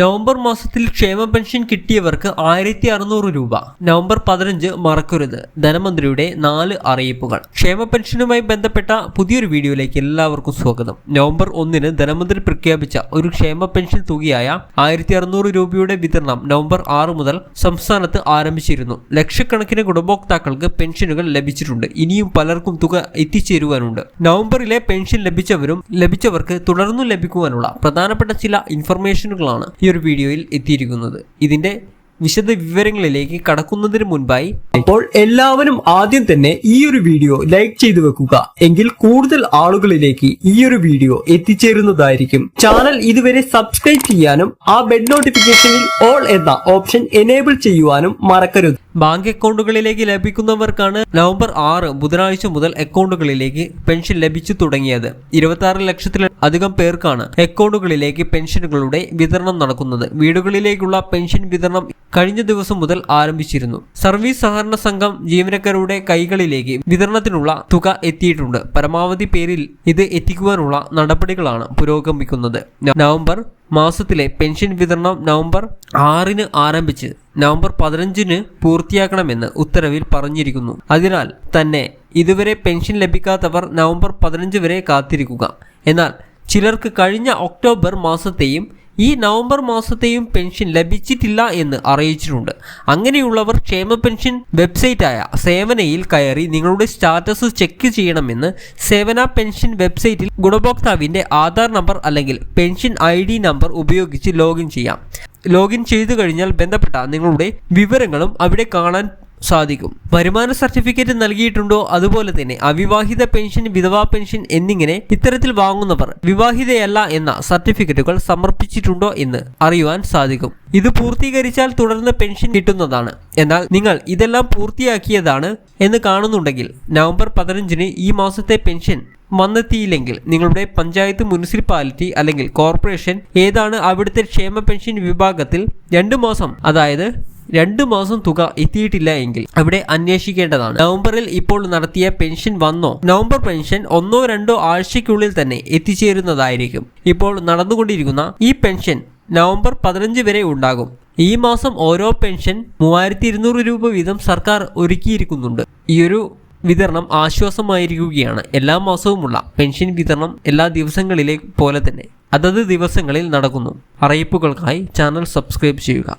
November മാസത്തിൽ ക്ഷേമ pension കിട്ടിയവർക്ക് ആയിരത്തി അറുന്നൂറ് രൂപ. നവംബർ പതിനഞ്ച് മറക്കരുത്. ധനമന്ത്രിയുടെ നാല് അറിയിപ്പുകൾ. ക്ഷേമ പെൻഷനുമായി ബന്ധപ്പെട്ട പുതിയൊരു വീഡിയോയിലേക്ക് എല്ലാവർക്കും സ്വാഗതം. നവംബർ ഒന്നിന് ധനമന്ത്രി പ്രഖ്യാപിച്ച ഒരു ക്ഷേമ പെൻഷൻ തുകയായ ആയിരത്തി അറുന്നൂറ് രൂപയുടെ വിതരണം നവംബർ ആറ് മുതൽ സംസ്ഥാനത്ത് ആരംഭിച്ചിരുന്നു. ലക്ഷക്കണക്കിന് ഗുണഭോക്താക്കൾക്ക് പെൻഷനുകൾ ലഭിച്ചിട്ടുണ്ട്. ഇനിയും പലർക്കും തുക എത്തിച്ചേരുവാനുണ്ട്. നവംബറിലെ പെൻഷൻ ലഭിച്ചവരും ലഭിച്ചവർക്ക് തുടർന്നും ലഭിക്കുവാനുള്ള പ്രധാനപ്പെട്ട ചില ഇൻഫർമേഷനുകളാണ് ഈ ഒരു വീഡിയോയിൽ എത്തിയിരിക്കുന്നത്. ഇതിന്റെ വിശദ വിവരങ്ങളിലേക്ക് കടക്കുന്നതിന് മുൻപായി അപ്പോൾ എല്ലാവരും ആദ്യം തന്നെ ഈ ഒരു വീഡിയോ ലൈക്ക് ചെയ്തു വെക്കുക. എങ്കിൽ കൂടുതൽ ആളുകളിലേക്ക് ഈ ഒരു വീഡിയോ എത്തിച്ചേരുന്നതായിരിക്കും. ചാനൽ ഇതുവരെ സബ്സ്ക്രൈബ് ചെയ്യാനും ആ ബെഡ് നോട്ടിഫിക്കേഷനിൽ ഓൾ എന്ന ഓപ്ഷൻ എനേബിൾ ചെയ്യുവാനും മറക്കരുത്. ബാങ്ക് അക്കൗണ്ടുകളിലേക്ക് ലഭിക്കുന്നവർക്കാണ് നവംബർ ആറ് ബുധനാഴ്ച മുതൽ അക്കൗണ്ടുകളിലേക്ക് പെൻഷൻ ലഭിച്ചു തുടങ്ങിയത്. ഇരുപത്തി ആറ് ലക്ഷത്തിലധികം പേർക്കാണ് അക്കൗണ്ടുകളിലേക്ക് പെൻഷനുകളുടെ വിതരണം നടക്കുന്നത്. വീടുകളിലേക്കുള്ള പെൻഷൻ വിതരണം കഴിഞ്ഞ ദിവസം മുതൽ ആരംഭിച്ചിരുന്നു. സർവീസ് സഹകരണ സംഘം ജീവനക്കാരുടെ കൈകളിലേക്ക് വിതരണത്തിനുള്ള തുക എത്തിയിട്ടുണ്ട്. പരമാവധി പേരിൽ ഇത് എത്തിക്കുവാനുള്ള നടപടികളാണ് പുരോഗമിക്കുന്നത്. നവംബർ മാസത്തിലെ പെൻഷൻ വിതരണം നവംബർ ആറിന് ആരംഭിച്ച് നവംബർ പതിനഞ്ചിന് പൂർത്തിയാക്കണമെന്ന് ഉത്തരവിൽ പറഞ്ഞിരിക്കുന്നു. അതിനാൽ തന്നെ ഇതുവരെ പെൻഷൻ ലഭിക്കാത്തവർ നവംബർ പതിനഞ്ച് വരെ കാത്തിരിക്കുക. എന്നാൽ ചിലർക്ക് കഴിഞ്ഞ ഒക്ടോബർ മാസത്തെയും ഈ നവംബർ മാസത്തെയും പെൻഷൻ ലഭിച്ചിട്ടില്ല എന്ന് അറിയിച്ചിട്ടുണ്ട്. അങ്ങനെയുള്ളവർ ക്ഷേമ പെൻഷൻ വെബ്സൈറ്റായ സേവനയിൽ കയറി നിങ്ങളുടെ സ്റ്റാറ്റസ് ചെക്ക് ചെയ്യണമെന്ന് സേവന പെൻഷൻ വെബ്സൈറ്റിൽ ഗുണഭോക്താവിന്റെ ആധാർ നമ്പർ അല്ലെങ്കിൽ പെൻഷൻ ഐ നമ്പർ ഉപയോഗിച്ച് ലോഗിൻ ചെയ്യാം. ലോഗിൻ ചെയ്തു കഴിഞ്ഞാൽ ബന്ധപ്പെട്ട നിങ്ങളുടെ വിവരങ്ങളും അവിടെ കാണാൻ സാധിക്കും. വരുമാന സർട്ടിഫിക്കറ്റ് നൽകിയിട്ടുണ്ടോ? അതുപോലെ തന്നെ അവിവാഹിത പെൻഷൻ വിധവാ പെൻഷൻ എന്നിങ്ങനെ ഇത്തരത്തിൽ വാങ്ങുന്നവർ വിവാഹിതയല്ല എന്ന സർട്ടിഫിക്കറ്റുകൾ സമർപ്പിച്ചിട്ടുണ്ടോ എന്ന് അറിയുവാൻ സാധിക്കും. ഇത് പൂർത്തീകരിച്ചാൽ തുടർന്ന് പെൻഷൻ കിട്ടുന്നതാണ്. എന്നാൽ നിങ്ങൾ ഇതെല്ലാം പൂർത്തിയാക്കിയതാണ് എന്ന് കാണുന്നുണ്ടെങ്കിൽ നവംബർ പതിനഞ്ചിന് ഈ മാസത്തെ പെൻഷൻ വന്നെത്തിയില്ലെങ്കിൽ നിങ്ങളുടെ പഞ്ചായത്ത് മുനിസിപ്പാലിറ്റി അല്ലെങ്കിൽ കോർപ്പറേഷൻ ഏതാണ് അവിടുത്തെ ക്ഷേമ പെൻഷൻ വിഭാഗത്തിൽ രണ്ട് മാസം അതായത് രണ്ട് മാസം തുക എത്തിയിട്ടില്ല എങ്കിൽ അവിടെ അന്വേഷിക്കേണ്ടതാണ്. നവംബറിൽ ഇപ്പോൾ നടത്തിയ പെൻഷൻ വന്നോ? നവംബർ പെൻഷൻ ഒന്നോ രണ്ടോ ആഴ്ചയ്ക്കുള്ളിൽ തന്നെ എത്തിച്ചേരുന്നതായിരിക്കും. ഇപ്പോൾ നടന്നുകൊണ്ടിരിക്കുന്ന ഈ പെൻഷൻ നവംബർ പതിനഞ്ച് വരെ ഉണ്ടാകും. ഈ മാസം ഓരോ പെൻഷൻ മൂവായിരത്തി ഇരുന്നൂറ് രൂപ വീതം സർക്കാർ ഒരുക്കിയിരിക്കുന്നുണ്ട്. ഈ ഒരു വിതരണം ആശ്വാസമായിരിക്കുകയാണ്. എല്ലാ മാസവുമുള്ള പെൻഷൻ വിതരണം എല്ലാ ദിവസങ്ങളിലെ പോലെ തന്നെ അതത് ദിവസങ്ങളിൽ നടക്കുന്നു. അറിയിപ്പുകൾക്കായി ചാനൽ സബ്സ്ക്രൈബ് ചെയ്യുക.